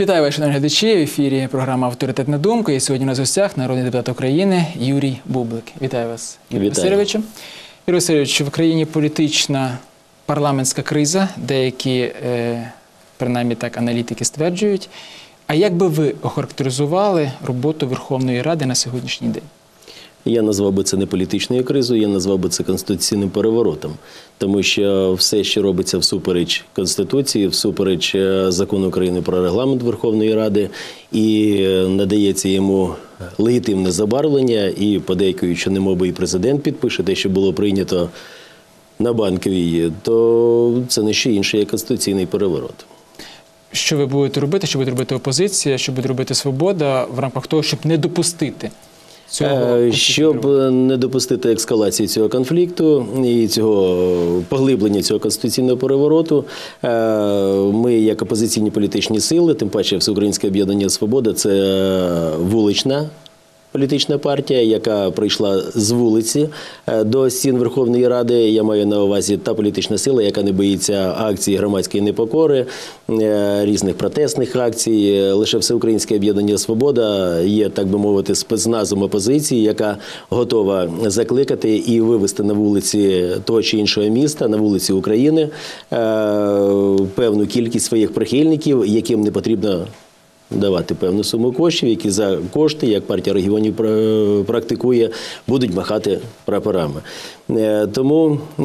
Вітаю шановні глядачі. В ефірі програма Авторитетна думка. І сьогодні у нас в гостях народний депутат України Юрій Бублик. Вітаю вас, Юрій. Васильовичу. Юрій Васильович, в країні політична парламентська криза, деякі, е, принаймні так, аналітики стверджують. А як би ви охарактеризували роботу Верховної Ради на сьогоднішній день? Я назвав би це не політичною кризою, я назвав би це конституційним переворотом, тому що все, що робиться всупереч конституції, всупереч е, закону України про регламент Верховної Ради, і е, надається йому легітимне забарвлення, і подейкують, що немов би і президент підпише те, що було прийнято на банковій, то це не що інше, як конституційний переворот. Що ви будете робити? Що буде робити опозиція? Що буде робити свобода в рамках того, щоб не допустити цього? Е, Щоб не допустити ескалації цього конфлікту і цього поглиблення цього конституційного перевороту, е, ми, як опозиційні політичні сили, тим паче Всеукраїнське об'єднання Свобода, це е, вулична. Політична партія, яка прийшла з вулиці е, до стін Верховної Ради. Я маю на увазі та політична сила, яка не боїться акцій громадської непокори, е, різних протестних акцій. Лише всеукраїнське об'єднання Свобода є, так би мовити, спецназом опозиції, яка готова закликати і вивести на вулиці того чи іншого міста, на вулиці України е, певну кількість своїх прихильників, яким не потрібно давати певну суму коштів, які за кошти, як партія регіонів пра- практикує, будуть махати прапорами. Е, Тому е,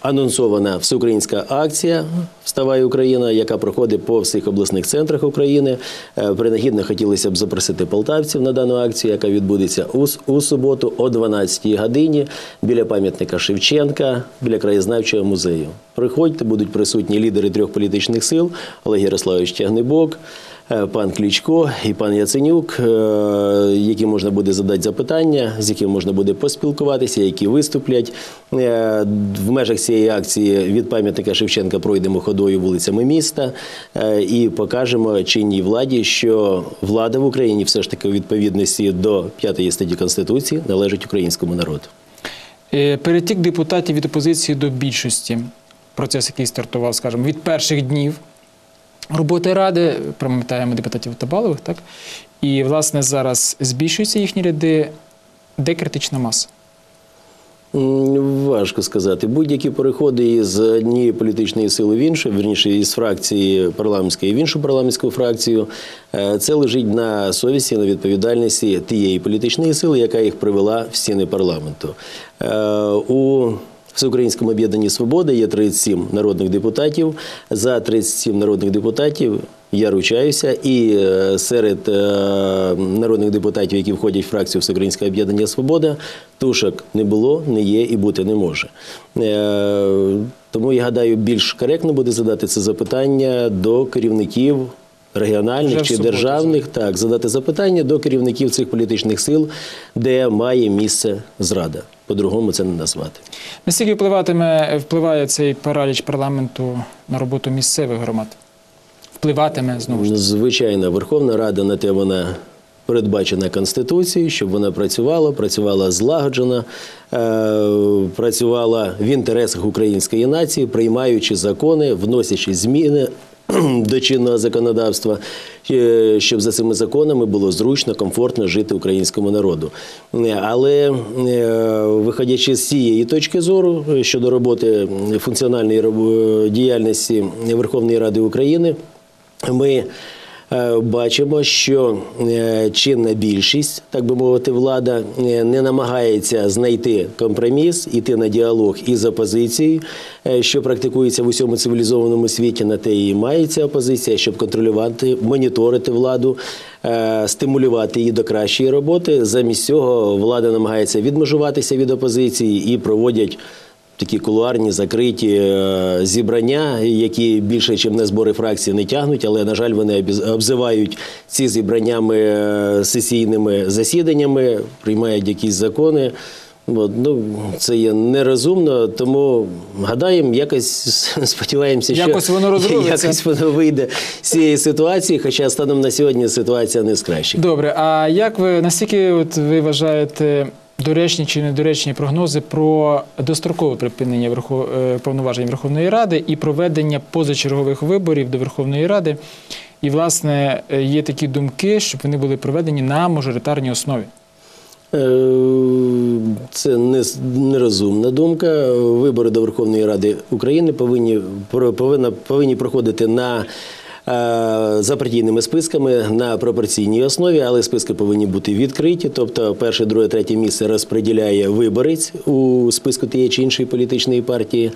анонсована всеукраїнська акція Вставай Україна, яка проходить по всіх обласних центрах України. Е, Принагідно хотілося б запросити полтавців на дану акцію, яка відбудеться у, суботу о 12-й годині біля пам'ятника Шевченка, біля краєзнавчого музею. Приходьте, будуть присутні лідери трьох політичних сил Олег Ярославович Тягнебок, е, пан Клічко і пан Яценюк, е, яким можна буде задати запитання, з яким можна буде поспілкуватися, які виступлять. Е, В межах цієї акції від пам'ятника Шевченка пройдемо ходою вулицями міста і покажемо чинній владі, що влада в Україні все ж таки у відповідності до п'ятої статті Конституції належить українському народу. Перетік депутатів від опозиції до більшості. Процес, який стартував, скажімо, від перших днів роботи ради, пам'ятаємо депутатів Табалових, так? І, власне, зараз збільшуються їхні ряди, де критична маса. Важко сказати. Будь-які переходи із однієї політичної сили в іншу, вірніше із фракції парламентської в іншу парламентську фракцію, е, це лежить на совісті, на відповідальності тієї політичної сили, яка їх привела в стіни парламенту. Е, У Всеукраїнському об'єднанні Свобода є 37 народних депутатів. За 37 народних депутатів я ручаюся, і е, серед е, народних депутатів, які входять в фракцію Всеукраїнського об'єднання Свобода, тушок не було, не є і бути не може. Е, Тому я гадаю, більш коректно буде задати це запитання до керівників. Регіональних чи державних так задати запитання до керівників цих політичних сил, де має місце зрада. По-другому це не назвати. Наскільки впливатиме, впливає цей параліч парламенту на роботу місцевих громад? Впливатиме знову ж. Звичайно, Верховна Рада на те вона передбачена Конституцією, щоб вона працювала, працювала злагоджена, е, працювала в інтересах української нації, приймаючи закони, вносячи зміни. До чинного законодавства, е, щоб за цими законами було зручно, комфортно жити українському народу. Е, Але е, виходячи з цієї точки зору щодо роботи функціональної діяльності Верховної Ради України, ми бачимо, що е, чинна більшість, так би мовити, влада е, не намагається знайти компроміс, іти на діалог із опозицією, е, що практикується в усьому цивілізованому світі. На те і мається опозиція, щоб контролювати, моніторити владу, е, стимулювати її до кращої роботи. Замість цього влада намагається відмежуватися від опозиції і проводять такі кулуарні закриті е, зібрання, які більше, ніж на збори фракції, не тягнуть, але, на жаль, вони обзивають ці зібраннями е, сесійними засіданнями, приймають якісь закони. От, ну, це є нерозумно, тому гадаємо, якось сподіваємося, що Якось воно розрулиться. якось воно вийде з цієї ситуації, хоча станом на сьогодні ситуація не з кращих. Добре, а як ви наскільки от ви вважаєте доречні чи недоречні прогнози про дострокове припинення е, повноважень Верховної Ради і проведення позачергових виборів до Верховної Ради І, власне, е, є такі думки, щоб вони були проведені на мажоритарній основі. Е, Це нерозумна думка. Вибори до Верховної Ради України повинні повинні проходити на за партійними списками на пропорційній основі, але списки повинні бути відкриті. Тобто, перше, друге, третє місце розподіляє виборець у списку тієї чи іншої політичної партії.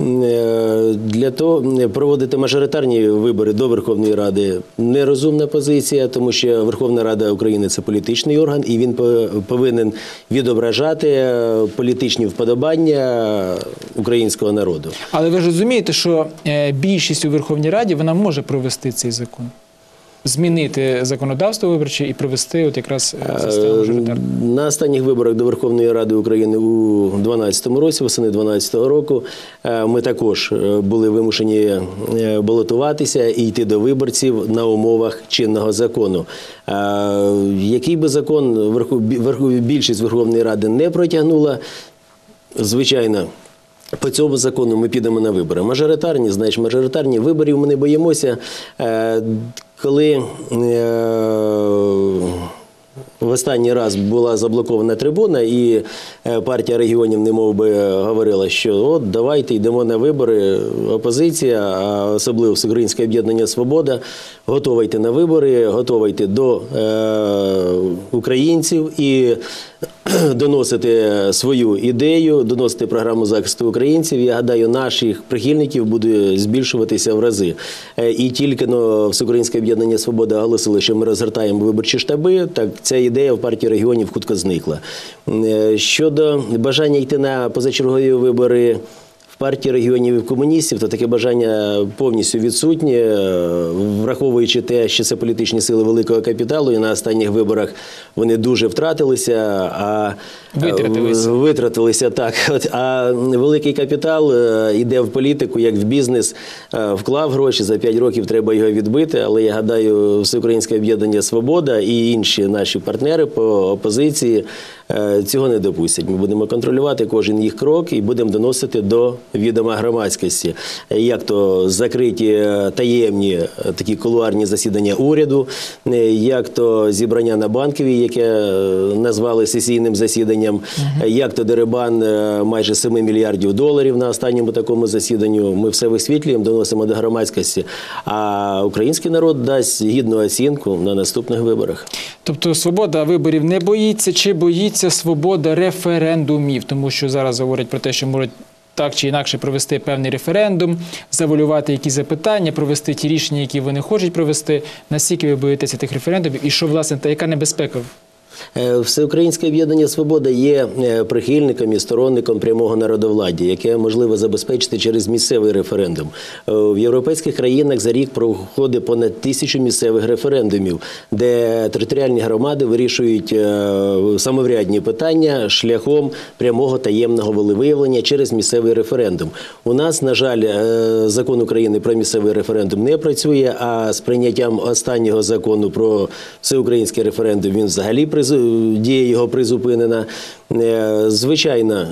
Е, Для того е, проводити мажоритарні вибори до Верховної Ради нерозумна позиція, тому що Верховна Рада України це політичний орган, і він по- повинен відображати е, політичні вподобання українського народу. Але ви ж розумієте, що більшість у Верховній Раді вона може провести цей закон, змінити законодавство виборче і провести от якраз е, систему мажоритарну. На останніх виборах до Верховної Ради України у 2012 році, восени 2012 року, е, ми також е, були вимушені е, балотуватися і йти до виборців на умовах чинного закону. Е, Який би закон більшість Верховної Ради не протягнула, звичайно. По цьому закону ми підемо на вибори. Мажоритарні, значить, мажоритарні виборів ми не боїмося. Е, Коли е, в останній раз була заблокована трибуна, і е, партія регіонів немов би говорила, що от давайте йдемо на вибори. Опозиція, а особливо Всеукраїнське об'єднання Свобода, готова йти на вибори, готова йти до е, українців і доносити свою ідею, доносити програму захисту українців. Я гадаю, наших прихильників буде збільшуватися в рази. Е, І тільки но Всеукраїнське об'єднання Свобода оголосило, що ми розгортаємо виборчі штаби. Так ця ідея в партії регіонів хутко зникла. Е, Щодо бажання йти на позачергові вибори. В партії регіонів і в комуністів то таке бажання повністю відсутнє, е, враховуючи те, що це політичні сили великого капіталу, і на останніх виборах вони дуже втратилися, а Витратилися. е, витратилися так. От, а великий капітал е, йде в політику, як в бізнес, е, вклав гроші за 5 років. Треба його відбити. Але я гадаю, Всеукраїнське об'єднання Свобода і інші наші партнери по опозиції е, цього не допустять. Ми будемо контролювати кожен їх крок і будемо доносити до відома громадськості, Е, як то закриті е, таємні е, такі кулуарні засідання уряду, е, як то зібрання на банковій, яке е, назвали сесійним засіданням, е, як то дерибан е, майже 7 мільярдів доларів на останньому такому засіданню. Ми все висвітлюємо, доносимо до громадськості. А український народ дасть гідну оцінку на наступних виборах. Тобто свобода виборів не боїться, чи боїться свобода референдумів, тому що зараз говорять про те, що можуть. Так чи інакше провести певний референдум, завалювати якісь запитання, провести ті рішення, які вони хочуть провести. Наскільки ви боїтеся тих референдумів, і що власне та яка небезпека Всеукраїнське об'єднання Свобода є е, прихильником і сторонником прямого народовладдя, яке можливо забезпечити через місцевий референдум. Е, В європейських країнах за рік проходить понад тисячу місцевих референдумів, де територіальні громади вирішують е, самоврядні питання шляхом прямого таємного волевиявлення через місцевий референдум. У нас, на жаль, е, закон України про місцевий референдум не працює. А з прийняттям останнього закону про всеукраїнський референдум він взагалі призу- дія його призупинена. Е, Звичайно.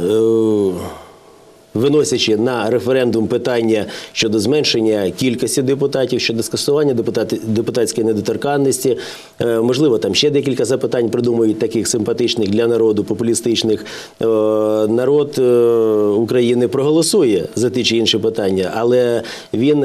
Виносячи на референдум питання щодо зменшення кількості депутатів, щодо скасування депутатської недоторканності, е, можливо, там ще декілька запитань придумують таких симпатичних для народу, популістичних. Е, Народ е, України проголосує за ті чи інші питання, але він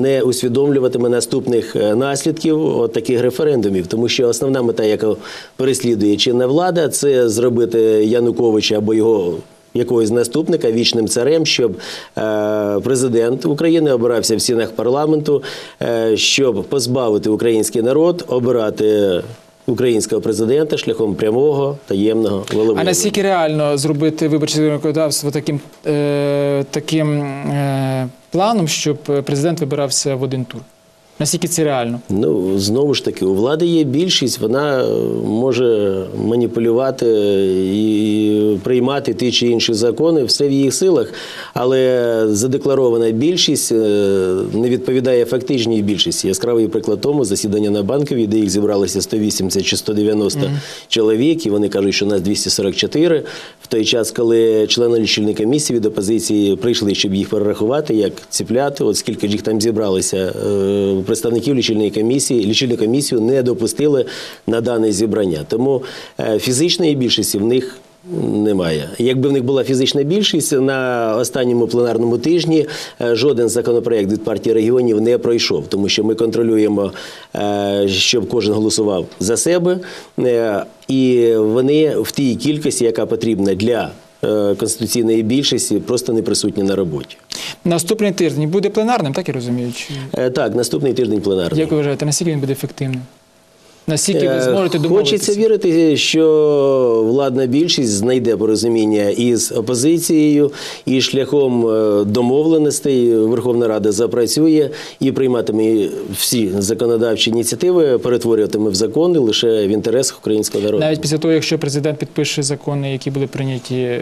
не усвідомлюватиме наступних наслідків от таких референдумів, тому що основна мета, яка переслідує чинна влада, це зробити Януковича або його якогось наступника вічним царем, щоб е, президент України обирався в стінах парламенту, е, щоб позбавити український народ обирати українського президента шляхом прямого таємного А волевиявлення. наскільки реально зробити виборче законодавство таким, е, таким планом, щоб президент вибирався в один тур? Наскільки це реально? Ну, знову ж таки, у влади є більшість, вона е, може маніпулювати і приймати ті чи інші закони, все в її силах, але задекларована більшість е, не відповідає фактичній більшості. Яскравий приклад тому засідання на банковій, де їх зібралося 180 чи 190 чоловік, і вони кажуть, що нас 244. В той час, коли члени лічильної комісії від опозиції прийшли, щоб їх перерахувати, як ціпляти, от скільки ж їх там зібралося, е, представників лічильної комісії, лічильну комісію не допустили на дане зібрання. Тому е, фізичної більшості в них немає. Якби в них була фізична більшість на останньому пленарному тижні, е, жоден законопроект від партії регіонів не пройшов, тому що ми контролюємо, е, щоб кожен голосував за себе, і вони в тій кількості, яка потрібна для конституційної більшості, просто не присутні на роботі. Наступний тиждень буде пленарним, так я розумію? Чи... Е, Так, наступний тиждень пленарний. Як ви вважаєте, наскільки він буде ефективним? Наскільки ви Е, зможете домовитися? Хочеться вірити, що владна більшість знайде порозуміння із опозицією, і шляхом е, домовленостей Верховна Рада запрацює і прийматиме всі законодавчі ініціативи, перетворюватиме в закони лише в інтересах українського народу. Навіть після того, якщо президент підпише закони, які були прийняті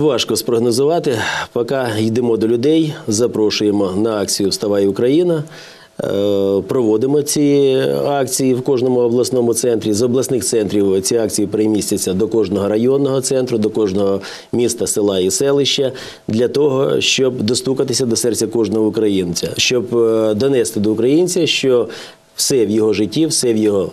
Важко спрогнозувати. Поки йдемо до людей, запрошуємо на акцію Вставай Україна. Е, Проводимо ці акції в кожному обласному центрі. З обласних центрів ці акції перемістяться до кожного районного центру, до кожного міста, села і селища для того, щоб достукатися до серця кожного українця, щоб е, донести до українця, що все в його житті, все в його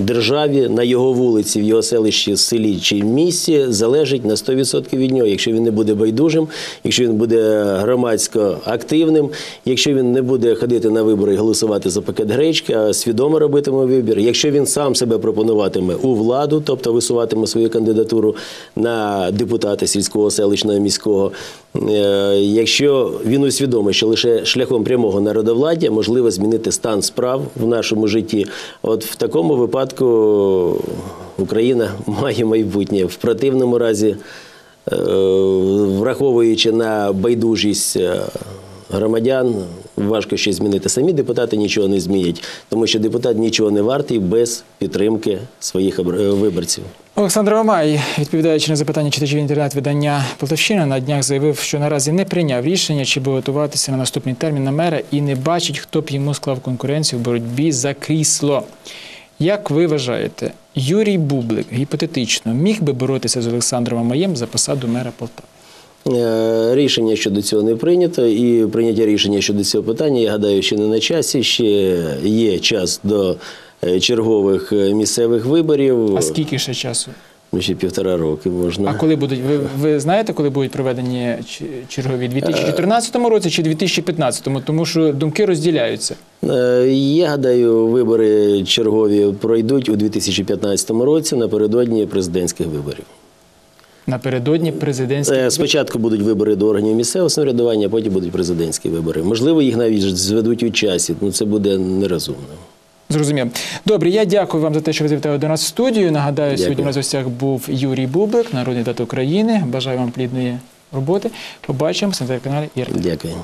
державі, на його вулиці, в його селищі, селі чи місті залежить на 100% від нього. Якщо він не буде байдужим, якщо він буде громадсько активним, якщо він не буде ходити на вибори і голосувати за пакет гречки, а свідомо робитиме вибір, якщо він сам себе пропонуватиме у владу, тобто висуватиме свою кандидатуру на депутата сільського, селищного, міського, якщо він усвідомить, що лише шляхом прямого народовладдя можливо змінити стан справ в нашому житті, от в такому випадку Україна має майбутнє. В противному разі, е, враховуючи на байдужість е, громадян, важко щось змінити. Самі депутати нічого не змінять, тому що депутат нічого не вартий без підтримки своїх е, виборців. Олександр Мамай, відповідаючи на запитання читачів інтернет-видання Полтавщина, на днях заявив, що наразі не прийняв рішення, чи буде готуватися на наступний термін на мера і не бачить, хто б йому склав конкуренцію в боротьбі за крісло. Як ви вважаєте, Юрій Бублик гіпотетично міг би боротися з Олександром Мамаєм за посаду мера Полтави? Е, Рішення щодо цього не прийнято, і прийняття рішення щодо цього питання, я гадаю, ще не на часі. Ще є час до е, чергових е, місцевих виборів. А скільки ще часу? Ну, ще півтора роки можна. А коли будуть ви, ви знаєте, коли будуть проведені чергові? 2014 році чи 2015? Тому що думки розділяються. Я гадаю, вибори чергові пройдуть у 2015 році напередодні президентських виборів. Напередодні президентські Е, Спочатку будуть вибори до органів місцевого самоврядування, а потім будуть президентські вибори. Можливо, їх навіть зведуть у часі. Ну це буде нерозумно. Зрозумів. Добре, я дякую вам за те, що ви завітали до нас в студію. Нагадаю, Дякую. сьогодні у нас гостях був Юрій Бублик, народний дат України. Бажаю вам плідної роботи. Побачимося на телеканалі ІРТ. Дякую.